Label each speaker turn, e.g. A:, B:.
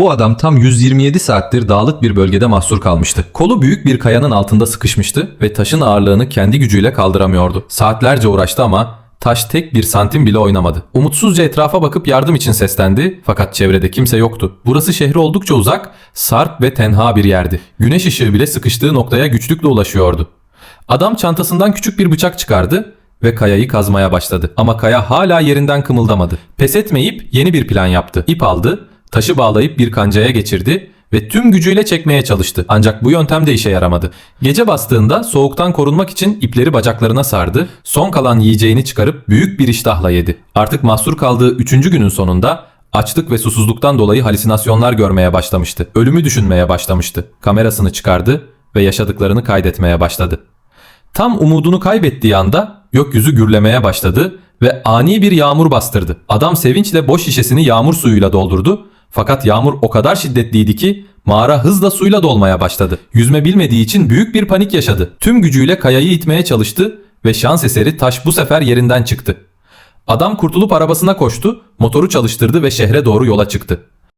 A: Bu adam tam 127 saattir dağlık bir bölgede mahsur kalmıştı. Kolu büyük bir kayanın altında sıkışmıştı ve taşın ağırlığını kendi gücüyle kaldıramıyordu. Saatlerce uğraştı ama taş tek bir santim bile oynamadı. Umutsuzca etrafa bakıp yardım için seslendi fakat çevrede kimse yoktu. Burası şehre oldukça uzak, sarp ve tenha bir yerdi. Güneş ışığı bile sıkıştığı noktaya güçlükle ulaşıyordu. Adam çantasından küçük bir bıçak çıkardı ve kayayı kazmaya başladı. Ama kaya hala yerinden kımıldamadı. Pes etmeyip yeni bir plan yaptı. İp aldı, taşı bağlayıp bir kancaya geçirdi ve tüm gücüyle çekmeye çalıştı. Ancak bu yöntem de işe yaramadı. Gece bastığında soğuktan korunmak için ipleri bacaklarına sardı. Son kalan yiyeceğini çıkarıp büyük bir iştahla yedi. Artık mahsur kaldığı üçüncü günün sonunda açlık ve susuzluktan dolayı halüsinasyonlar görmeye başlamıştı. Ölümü düşünmeye başlamıştı. Kamerasını çıkardı ve yaşadıklarını kaydetmeye başladı. Tam umudunu kaybettiği anda gökyüzü gürlemeye başladı ve ani bir yağmur bastırdı. Adam sevinçle boş şişesini yağmur suyuyla doldurdu. Fakat yağmur o kadar şiddetliydi ki mağara hızla suyla dolmaya başladı. Yüzme bilmediği için büyük bir panik yaşadı. Tüm gücüyle kayayı itmeye çalıştı ve şans eseri taş bu sefer yerinden çıktı. Adam kurtulup arabasına koştu, motoru çalıştırdı ve şehre doğru yola çıktı.